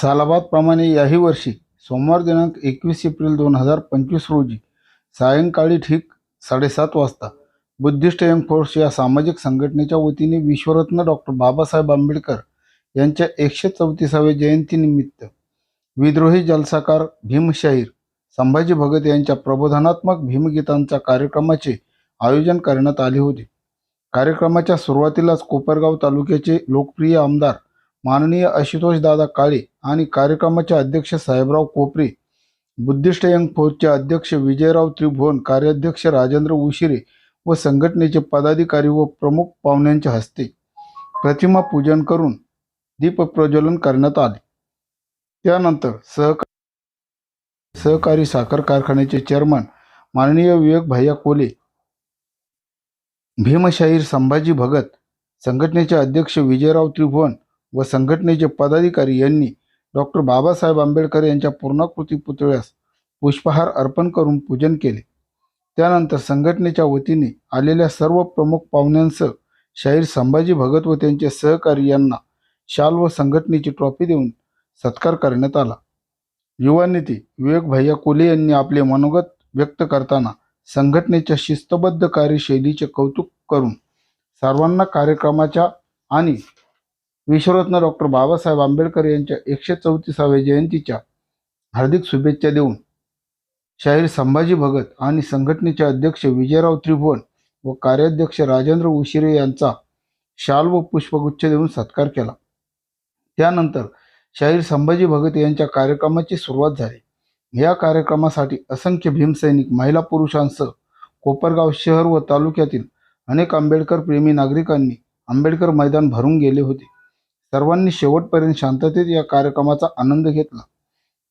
सालाबादप्रमाणे याही वर्षी सोमवार दिनांक एकवीस एप्रिल दोन हजार पंचवीस रोजी सायंकाळी ठीक साडेसात वाजता बुद्धिस्ट यंग फोर्स या सामाजिक संघटनेच्या वतीने विश्वरत्न डॉक्टर बाबासाहेब आंबेडकर यांच्या एकशे चौतीसाव्या जयंतीनिमित्त विद्रोही जलसाकार भीमशाहीर संभाजी भगत यांच्या प्रबोधनात्मक भीमगीतांच्या कार्यक्रमाचे आयोजन करण्यात आले होते. कार्यक्रमाच्या सुरुवातीलाच कोपरगाव तालुक्याचे लोकप्रिय आमदार माननीय आशुतोष दादा काळे आणि कार्यक्रमाचे अध्यक्ष साहेबराव कोपरे बुद्धिस्ट यंग फोर्सचे अध्यक्ष विजयराव त्रिभुवन कार्याध्यक्ष राजेंद्र उशिरे व संघटनेचे पदाधिकारी व प्रमुख पाहुण्यांच्या हस्ते प्रतिमा पूजन करून दीपप्रज्वलन करण्यात आले. त्यानंतर सहका सहकारी साखर कारखान्याचे चेअरमन माननीय विवेक भैया कोले भीमशाहीर संभाजी भगत संघटनेचे अध्यक्ष विजयराव त्रिभुवन व संघटनेचे पदाधिकारी यांनी डॉक्टर बाबासाहेब आंबेडकर यांच्या पूर्णाकृती पुतळ्यास पुष्पहार अर्पण करून पूजन केले. त्यानंतर संघटनेच्या वतीने आलेल्या सर्व प्रमुख पाहुण्यांसह शाहीर संभाजी भगत व त्यांचे सहकारी यांना शाल व संघटनेची ट्रॉफी देऊन सत्कार करण्यात आला. युवा नेते विवेक भैया कोले यांनी आपले मनोगत व्यक्त करताना संघटनेच्या शिस्तबद्ध कार्यशैलीचे कौतुक करून सर्वांना कार्यक्रमाच्या आणि विश्वरत्न डॉक्टर बाबासाहेब आंबेडकर यांच्या एकशे चौतीसाव्या जयंतीच्या हार्दिक शुभेच्छा देऊन शाहीर संभाजी भगत आणि संघटनेचे अध्यक्ष विजयराव त्रिभुवन व कार्याध्यक्ष राजेंद्र उशिरे यांचा शाल व पुष्पगुच्छ देऊन सत्कार केला. त्यानंतर शाहीर संभाजी भगत यांच्या कार्यक्रमाची सुरुवात झाली. या कार्यक्रमासाठी असंख्य भीमसैनिक महिला पुरुषांसह कोपरगाव शहर व तालुक्यातील अनेक आंबेडकर प्रेमी नागरिकांनी आंबेडकर मैदान भरून गेले होते. सर्वांनी शेवटपर्यंत शांततेत या कार्यक्रमाचा आनंद घेतला.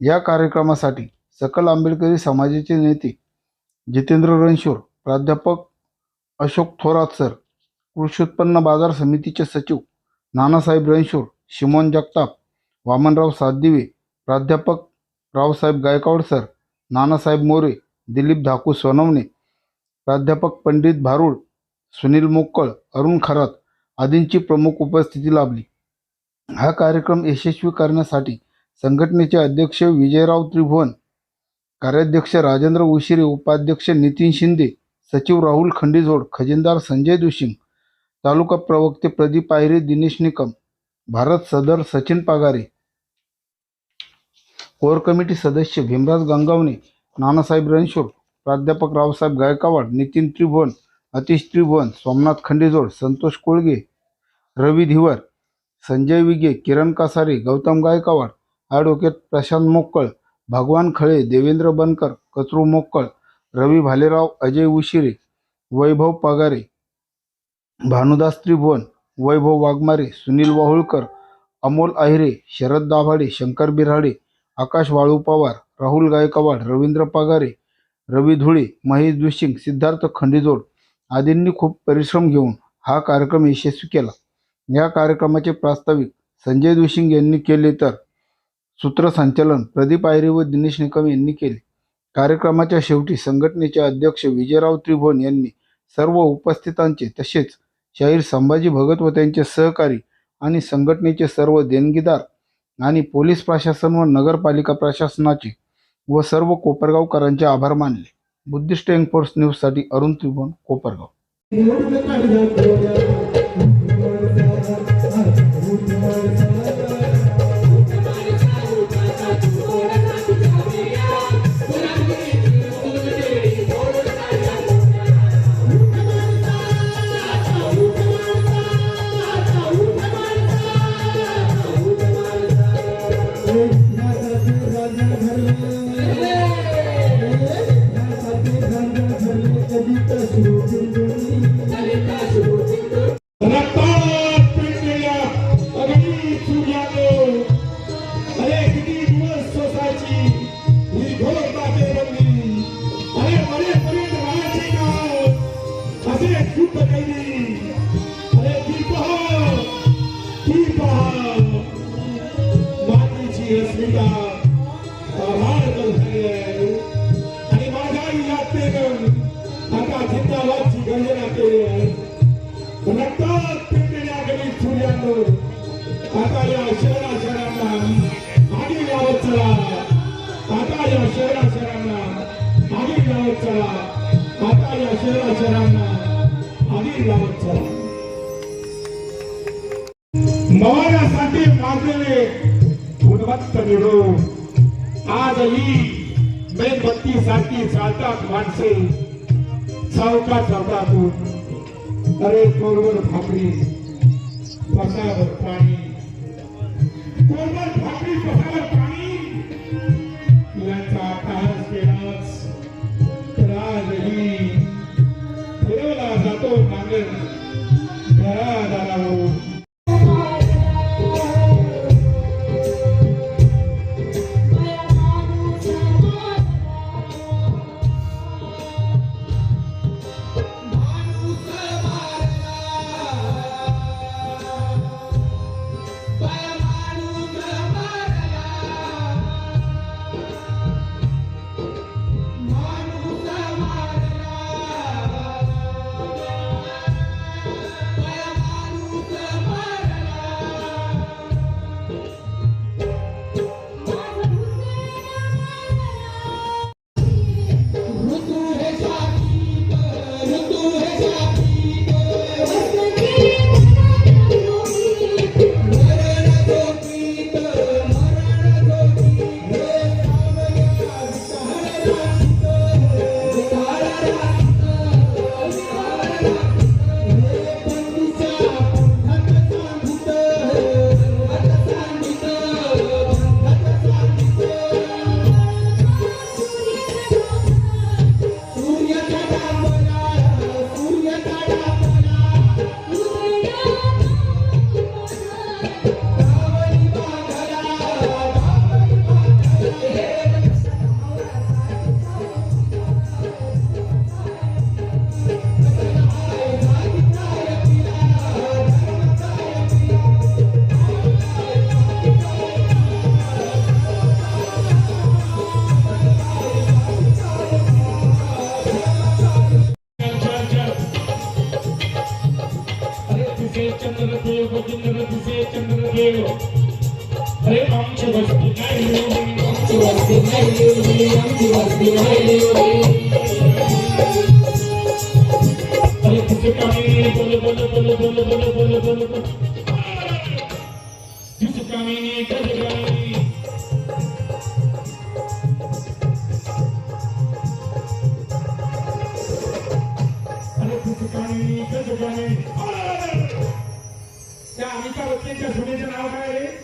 या कार्यक्रमासाठी सकल आंबेडकरी समाजाचे नेते जितेंद्र रणशोर प्राध्यापक अशोक थोरात सर कृषी उत्पन्न बाजार समितीचे सचिव नानासाहेब रणशोर शिमोन जगताप वामनराव सातदिवे प्राध्यापक रावसाहेब गायकवाड सर नानासाहेब मोरे दिलीप धाकू सोनवणे प्राध्यापक पंडित भारूड सुनील मोक्कळ अरुण खरात आदींची प्रमुख उपस्थिती लाभली. हा कार्यक्रम यशस्वी करण्यासाठी संघटनेचे अध्यक्ष विजयराव त्रिभुवन कार्याध्यक्ष राजेंद्र उशिरे उपाध्यक्ष नितीन शिंदे सचिव राहुल खंडीजोड खजिनदार संजय दुशिंग तालुका प्रवक्ते प्रदीप आयरे दिनेश निकम भारत सदर सचिन पागारे कोर कमिटी सदस्य भीमराज गंगावणे नानासाहेब रणशोर प्राध्यापक रावसाहेब गायकवाड नितीन त्रिभुवन अतिश त्रिभुवन सोमनाथ खंडीजोड संतोष कोळगे रवी धिवर संजय विगे किरण कासारे गौतम गायकवाड ॲडव्होकेट प्रशांत मोक्कळ भगवान खळे देवेंद्र बनकर कचरू मोक्कळ रवी भालेराव अजय उशिरे वैभव पगारे भानुदास त्रिभुवन वैभव वाघमारे सुनील वाहुळकर अमोल आहिरे शरद दाभाडे शंकर बिराडे आकाश वाळू पवार राहुल गायकवाड रवींद्र पगारे रवी धुळे महेश दुशिंग सिद्धार्थ खंडीजोड आदींनी खूप परिश्रम घेऊन हा कार्यक्रम यशस्वी केला. या कार्यक्रमाचे प्रास्ताविक संजय दुशिंग यांनी केले तर सूत्रसंचालन प्रदीप आयरे व दिनेश निकम यांनी केले. कार्यक्रमाच्या शेवटी संघटनेचे अध्यक्ष विजयराव त्रिभुवन यांनी सर्व उपस्थितांचे तसेच शाहीर संभाजी भगत व त्यांचे सहकारी आणि संघटनेचे सर्व देणगीदार आणि पोलीस प्रशासन व नगरपालिका प्रशासनाचे व सर्व कोपरगावकरांचे आभार मानले. बुद्धिस्ट एन्फोर्स न्यूजसाठी अरुण त्रिभुवन कोपरगाव. अशी अस्मिता झालेली आहे आणि माझ्या यात्रेनं आता जिंदाबादची गर्जना केली आहे. रक्तात पेटलेल्या गणित सूर्यानं आता या शहरा शहरांना आधी लावत चला. आता या शहरा शहरांना आधी लावत चला. आता या शहरा शहरांना आधी लावत चला. मवाण्यासाठी मागलेले गुणवत्त निरोप आजही मेणबत्ती सारखी चालतात माणसे. सावका चालतातून अरे कोरवर भाकरी. पसावर पाणी. कोरवर भाकरी पसावर पाणी. আমি কারও চিন্তা শুনেছি না রে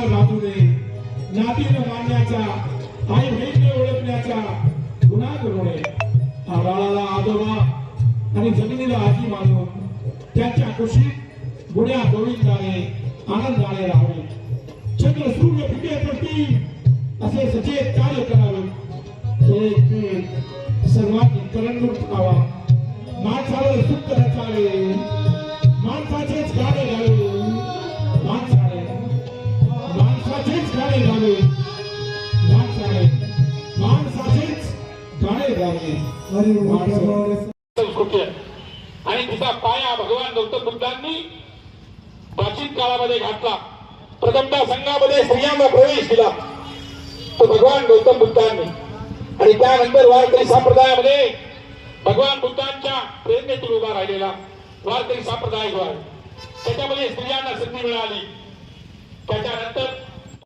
घरदार बांधू नये जातीनं मानण्याचा आई बहिणीने ओळखण्याचा गुन्हा करू नये आबाळाला आजोबा आणि जमिनीला आजी मानून त्याच्या कुशीत गुन्ह्या गोविंदाने आनंदाने राहावे. चंद्र सूर्य फिटे पडतील असे सचेत कार्य करावे. एक एक सर्वांनी करंडून खावा माणसावर सुख रचावे संस्कृती आहे आणि तिचा पाया भगवान गौतम बुद्धांनी प्राचीन काळामध्ये घातला. प्रथमतः संघामध्ये स्त्रियांना प्रवेश दिला. तो भगवान गौतम बुद्धांनी. आणि त्यानंतर वारकरी संप्रदायामध्ये भगवान बुद्धांच्या प्रेरणेतून उभा राहिलेला वारकरी संप्रदाय जो आहे त्याच्यामध्ये स्त्रियांना संधी मिळाली. त्याच्यानंतर